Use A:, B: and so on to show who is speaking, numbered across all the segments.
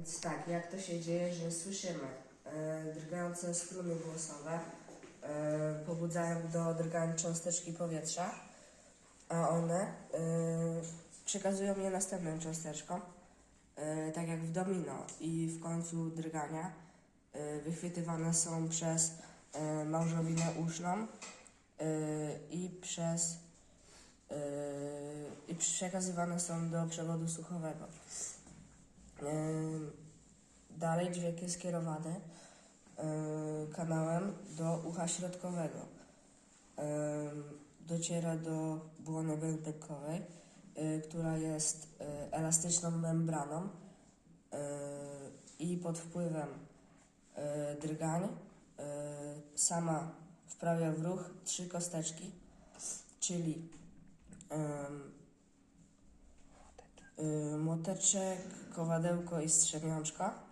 A: Więc tak, jak to się dzieje, że słyszymy e, drgające struny głosowe, e, pobudzają do drgań cząsteczki powietrza, a one e, przekazują je następnym cząsteczkom, e, tak jak w domino i w końcu drgania e, wychwytywane są przez e, małżowinę uszną e, i przez e, i przekazywane są do przewodu słuchowego. Ym, Dalej dźwięk jest kierowany y, kanałem do ucha środkowego. Ym, Dociera do błony bębenkowej, y, która jest elastyczną membraną i pod wpływem drgań sama wprawia w ruch trzy kosteczki, czyli ym, y, młoteczek, kowadełko i strzemiączka.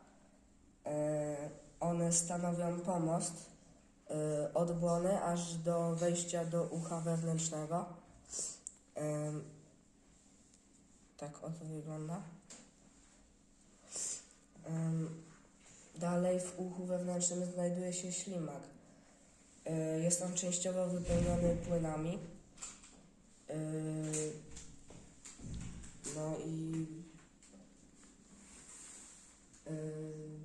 A: Y, one stanowią pomost y, od błony aż do wejścia do ucha wewnętrznego. Ym, tak oto wygląda. Dalej w uchu wewnętrznym znajduje się ślimak. Jest on częściowo wypełniony płynami. Y, no i yy,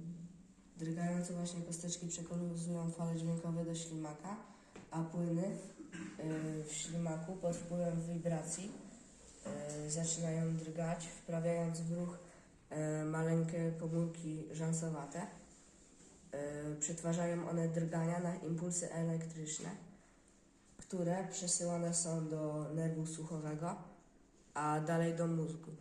A: drgające właśnie kosteczki przekazują fale dźwiękowe do ślimaka, a płyny yy, w ślimaku pod wpływem wibracji yy, zaczynają drgać, wprawiając w ruch yy, maleńkie komórki rzęsowate. Przetwarzają one drgania na impulsy elektryczne, które przesyłane są do nerwu słuchowego, a dalej do mózgu.